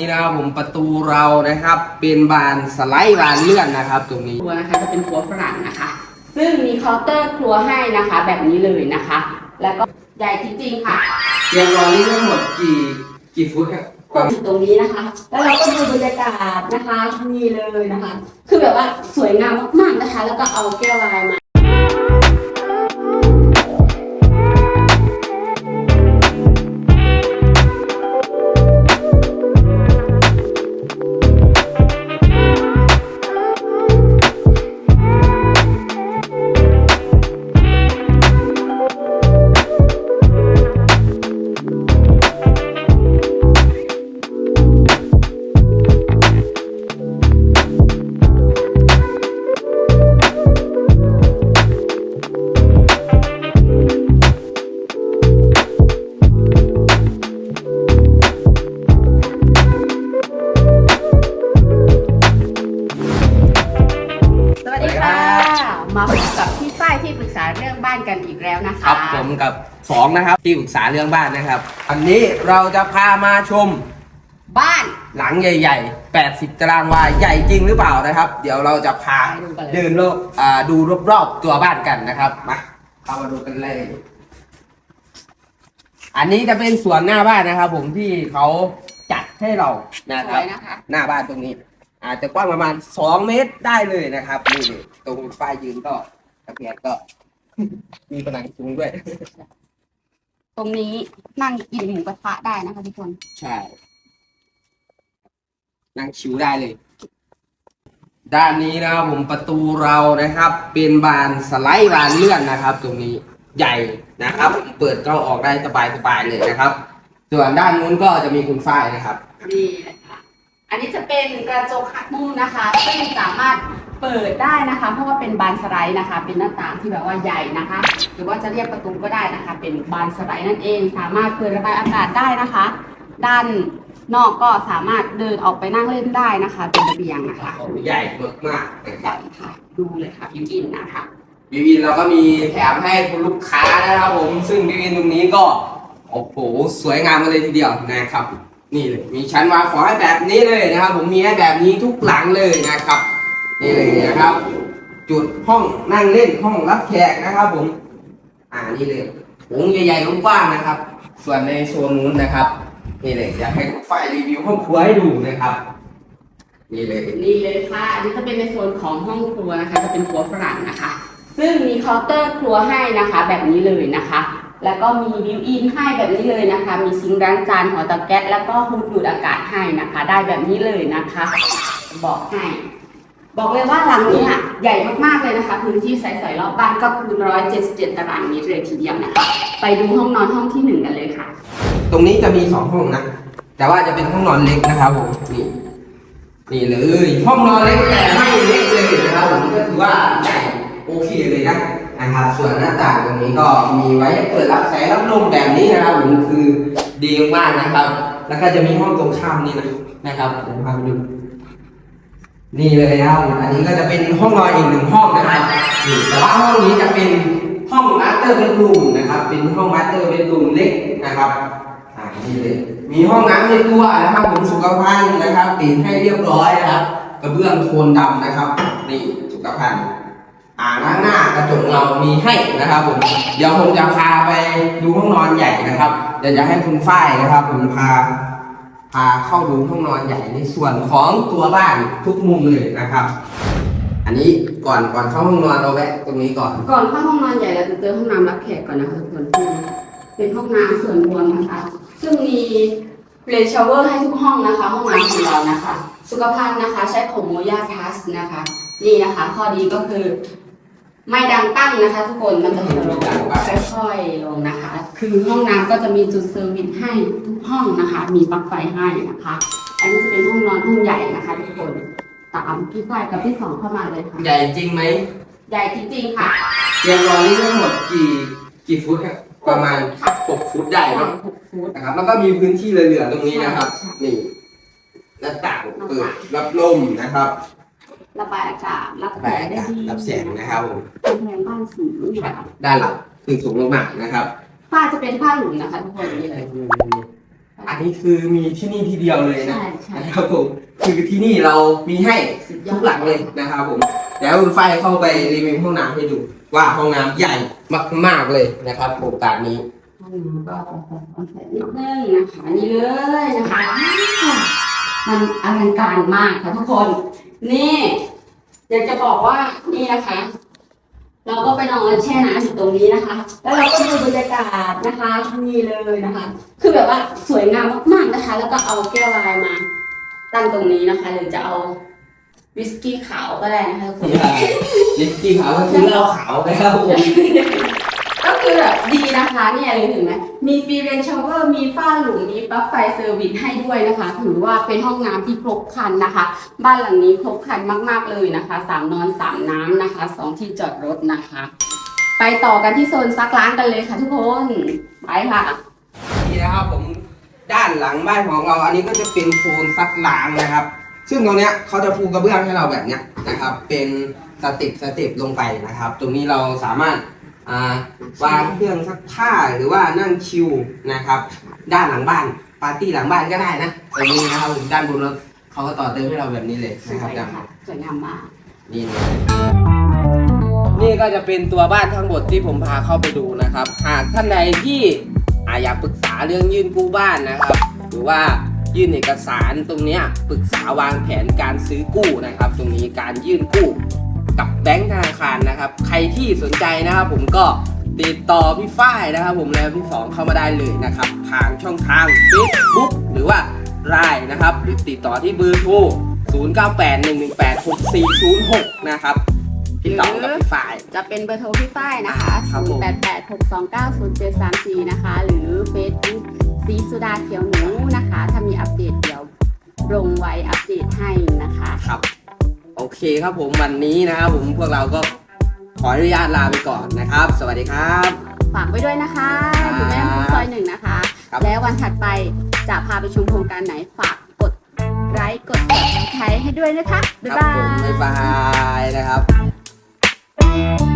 นี่นะครับผมประตูเรานะครับเป็นบานสไลด์บานเลื่อนนะครับ ตรงนี้ครัวนะคะจะเป็นครัวฝรั่งนะคะ ซึ่งมีเคาน์เตอร์ครัวให้นะคะ แบบนี้เลยนะคะ แล้วก็ใหญ่จริงๆค่ะเตียงนอนนี่ทั้งหมดกี่กี่ฟุตครับก็อยู่ตรงนี้นะคะ แล้วเราก็ดูบรรยากาศนะคะนี่เลยนะคะ คือแบบว่าสวยงามมากๆนะคะ แล้วก็เอาแก้ววายมา ผมกับสองนะครับที่ปรึกษาเรื่องบ้านนะครับ อันนี้เราจะพามาชมบ้านหลังใหญ่ ๆ 80 ตารางวาใหญ่จริงหรือเปล่านะครับ เดี๋ยวเราจะพาไปดูกันเลยเดินรอบอ่าดูรอบๆตัวบ้านกันนะครับมาเข้ามาดูกันเลย อันนี้จะเป็นสวนหน้าบ้านนะครับ ผมที่เขาจัดให้เรานะสควรับยนะคะ หน้าบ้านตรงนี้ อาจจะกว้างประมาณ 2 เมตรได้เลยนะครับนี่นี่ตรงฝ้ายยืนก็ตะเกียบก็ มีผนังสูงด้วย ตรงนี้นั่งกินหมูกระทะได้นะคะทุกคน ใช่ นั่งชิวได้เลย ด้านนี้นะครับผมประตูเรานะครับ เป็นบานสไลด์บานเลื่อนนะครับ ตรงนี้ใหญ่นะครับ เปิดเข้าออกได้สบายๆเลยนะครับ ส่วนด้านนู้นก็จะมีคุณฝ้ายนะครับ นี่เลยค่ะ อันนี้จะเป็นกระจกหักมุมนะคะซึ่งสามารถเปิดได้นะคะ เพราะว่าเป็นบานสไลด์นะคะ เป็นหน้าต่างที่แบบว่าใหญ่นะคะ หรือว่าจะเรียกประตูก็ได้นะคะ เป็นบานสไลด์นั่นเอง สามารถเปิดระบายอากาศได้นะคะ ด้านนอกก็สามารถเดินออกไปนั่งเล่นได้นะคะ เป็นระเบียงนะคะใหญ่มากๆนะคใหรับญ่ค่ะ ดูเลยค่ะพิวอินนะคะบิวินเราก็มีแถมให้คุณลูกค้านะครับผม ซึ่งบิวินตรงนี้ก็ โอ้โห สวยงามกันเลยทีเดียวนะครับ นี่เลยมีชั้นวางของให้แบบนี้เลยนะครับ ผมมีให้แบบนี้ทุกหลังเลยนะครับ นี่เลยนะครับ จุดห้องนั่งเล่นห้องรับแขกนะครับ ผม อ่านี่เลยโถงใหญ่ๆกว้างๆนะครับ ส่วนในโซนนู้นนะครับนี่เลยอยากให้คุณฝ่ายรีวิวห้องครัวให้ดูนะครับนี่เลยนี่เลยค่ะอันนี้จะเป็นในโซนของห้องครัวนะคะ จะเป็นครัวฝรั่งนะคะ ซึ่งมีเคาน์เตอร์ครัวให้นะคะ แบบนี้เลยนะคะ แล้วก็มีบิวอินให้แบบนี้เลยนะคะ มีซิงค์ล้างจานหัวตาแก๊สแล้วก็ฮูดดูดอากาศให้นะคะ ได้แบบนี้เลยนะคะ บอกให้ บอกเลยว่าหลังนี้อะใหญ่มากๆเลยนะคะ พื้นที่ใสๆรอบบ้านก็คือ 177 ตารางเมตรเลยทีเดียวนะคะไปดูห้องนอนห้องที่หนึ่งกันเลยค่ะ ตรงนี้จะมีสองห้องนะ แต่ว่าจะเป็นห้องนอนเล็กนะครับผมนี่นี่เลยห้องนอนเล็กแต่ไม่เล็กเลยนะครับผมก็ถือว่าใหญ่โอเคเลยนะ นะครับ ส่วนหน้าต่างตรงนี้ก็มีไว้เปิดรับแสงรับลมแบบนี้นะครับผมคือดีมากนะครับ แล้วก็จะมีห้องตรงข้ามนี่นะนะครับผมพาไปดูนี่เลยนะครับอันนี้ก็จะเป็นห้องนอนอีกหนึ่งห้องนะครับแต่ว่าห้องนี้จะเป็นห้องมาสเตอร์เบดรูมนะครับ เป็นห้องมาสเตอร์เบดรูมเล็กนะครับอ่านี่เลย มีห้องน้ำในตัวนะครับผมสุขภัณฑ์นะครับติดให้เรียบร้อยนะครับ กระเบื้องโทนดำนะครับ นี่สุขภัณฑ์ อ่าล้างหน้ากระจกเรามีให้นะครับผมเดี๋ยวผมจะพาไปดูห้องนอนใหญ่นะครับเดี๋ยวจะให้คุณฝ้ายนะครับ ผมพาพาเข้าดูห้องนอนใหญ่ในส่วนของตัวบ้านทุกมุมเลยนะครับ อันนี้ก่อนก่อนเข้าห้องนอนเราแวะตรงนี้ก่อน ก่อนเข้าห้องนอนใหญ่เราจะเจอห้องน้ำรับแขกก่อนนะคะทุกคนเป็นห้องน้ำส่วนรวมนะคะ ซึ่งมีเลนชาวเวอร์ให้ทุกห้องนะคะ ห้องน้ำของเรานะคะ สุขภัณฑ์นะคะ ใช้ของโมยาทัสนะคะ นี่นะคะ ข้อดีก็คือ ไม่ดังตั้งนะคะ ทุกคนมันจะลงค่อยๆลงนะคะ คือห้องน้ำก็จะมีจุดเซอร์วิสให้ทุกห้องนะคะ มีปลั๊กไฟให้นะคะ อันนี้จะเป็นห้องนอนห้องใหญ่นะคะ ทุกคนตามพี่ฝ้ายกับพี่สองเข้ามาเลยค่ะใหญ่จริงไหมใหญ่จริงๆค่ะเตียงนอนนี่ทั้งหมดกี่กี่ฟุตครับประมาณค่ะหกฟุตได้เนอะหกฟุตนะครับ แล้วก็มีพื้นที่เหลือๆตรงนี้นะครับใช่นี่หน้าต่างเปิดรับลมนะครับ ระบายอากาศรับแสแปะงได้กับดีรับแสงนะครับผมกำแพงบ้านสูงนะคะด้านหลังคือสูงมากๆนะครับฝ้าจะเป็นฝ้าหลุมนะคะทุกคนนี่เลยอันนี้คือมีที่นี่ที่เดียวเลยนะใช่ใช่นะครับผมคือที่นี่เรามีให้สุดยอดทุกหลังเลยนะครับผมเดี๋ยวคุณฝ้ายเข้าไปรีวิวห้องน้ำให้ดู ว่าห้องน้ำใหญ่มากๆเลยนะครับโครงการนี้ห้องน้ำก็ต้องใส่นิดนึงนะคะนี่เลยนะคะมันอลังการมากค่ะทุกคน นี่อยากจะบอกว่านี่นะคะ เราก็ไปนอนแช่น้ำอยู่ตรงนี้นะคะ แล้วเราก็ดูบรรยากาศนะคะนี่เลยนะคะ คือแบบว่าสวยงามมากๆนะคะ แล้วก็เอาแก้ววายมา ตั้งตรงนี้นะคะ หรือจะเอาวิสกี้ขาวก็ได้นะคะทุกคนลิสติกขาวก็คือเหล้าขาวนะครับผม ก็คือแบบดีนะคะเนี่ยเลยเห็นไหมมีฟรีเรนชาวเวอร์มีฝ้าหลุมมีปลั๊กไฟเซอร์วิสให้ด้วยนะคะ ถือว่าเป็นห้องน้ำที่ครบครันนะคะ บ้านหลังนี้ครบครันมาก ๆเลยนะคะสามนอนสามน้ำนะคะสองที่จอดรถนะคะ ไปต่อกันที่โซนซักล้างกันเลยค่ะทุกคนไปค่ะ นี่นะครับผมด้านหลังบ้านของเรา อันนี้ก็จะเป็นโซนซักล้างนะครับ ซึ่งตรงเนี้ยเขาจะปูกระเบื้องให้เราแบบเนี้ยนะครับ เป็นสเต็ปสเต็ปลงไปนะครับ ตรงนี้เราสามารถ วางเครื่องซักผ้าหรือว่านั่งชิลนะครับ ด้านหลังบ้านปาร์ตี้หลังบ้านก็ได้นะตรงนี้นะครับผมด้านบนเราเขาก็ต่อเติมให้เราแบบนี้เลยสนะควรับยด้านบค่ะนสวยงามมาก นี่เลยนี่ก็จะเป็นตัวบ้านทั้งหมดที่ผมพาเข้าไปดูนะครับ หากท่านใดที่อาอยากปรึกษาเรื่องยื่นกู้บ้านนะครับ หรือว่ายื่นเอกสารตรงเนี้ยปรึกษาวางแผนการซื้อกู้นะครับ ตรงนี้การยื่นกู้ กับแบงก์ธนาคารนะครับ ใครที่สนใจนะครับผมก็ติดต่อพี่ฝ้ายนะครับ ผมแล้วพี่สองเข้ามาได้เลยนะครับทางช่องทาง Facebook หรือว่าไลน์นะครับ หรือติดต่อที่เบอร์โทร0981186406 นะครับพี่ต่องกับพี่ฝ่าย จะเป็นเบอร์โทรพี่ฝ้ายนะคะครับผม 0886290734 นะคะ หรือ Facebook สีสุดาเขียวหนูนะคะ ถ้ามีอัปเดตเดี๋ยวลงไว้อัปเดตให้นะคะ ครับ โอเคครับผมวันนี้นะครับผมพวกเราก็ขออนุญาตลาไปก่อนนะครับ สวัสดีครับ ฝากไว้ด้วยนะคะครับอยู่แม่พูซอยหนึ่งนะคะ ครับ แล้ววันถัดไปจะพาไปชมโครงการไหนฝากกดไลค์กด subscribe ให้ด้วยนะคะ บ๊ายครับบาผมย บ๊ายบายนะครับ